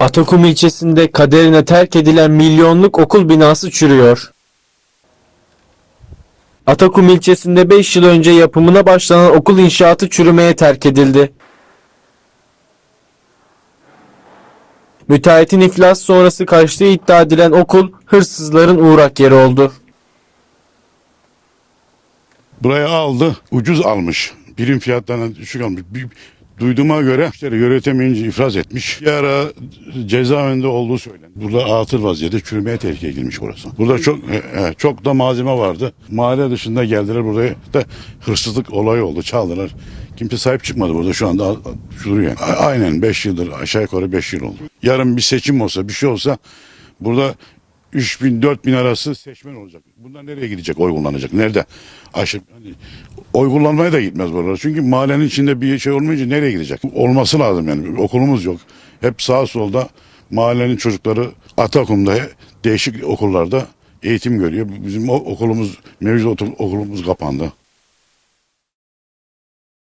Atakum ilçesinde kaderine terk edilen milyonluk okul binası çürüyor. Atakum ilçesinde 5 yıl önce yapımına başlanan okul inşaatı çürümeye terk edildi. Müteahhitin iflas sonrası kaçtığı iddia edilen okul hırsızların uğrak yeri oldu. Buraya aldı, ucuz almış. Birim fiyatlarına düşük almış. Bir, duyduğuma göre müşteri yönetemeyince ifraz etmiş. Bir ara cezaevinde olduğu söylendi. Burada atıl vaziyette çürümeye tehlikeye girmiş orası. Burada çok e, e, çok da malzeme vardı. Mahalle dışında geldiler buraya da hırsızlık olayı oldu. Çaldılar. Kimse sahip çıkmadı burada şu anda duruyor. Aynen 5 yıldır aşağı yukarı 5 yıl oldu. Yarın bir seçim olsa bir şey olsa burada 3 bin 4 bin arası seçmen olacak. Bunlar nereye gidecek oy kullanacak? Nerede? Aşıp, hani, oy kullanmaya da gitmez buralar. Çünkü mahallenin içinde bir şey olmayınca nereye gidecek? Olması lazım yani. Okulumuz yok. Hep sağ solda mahallenin çocukları Atakum'da değişik okullarda eğitim görüyor. Bizim okulumuz, mevcut okulumuz kapandı.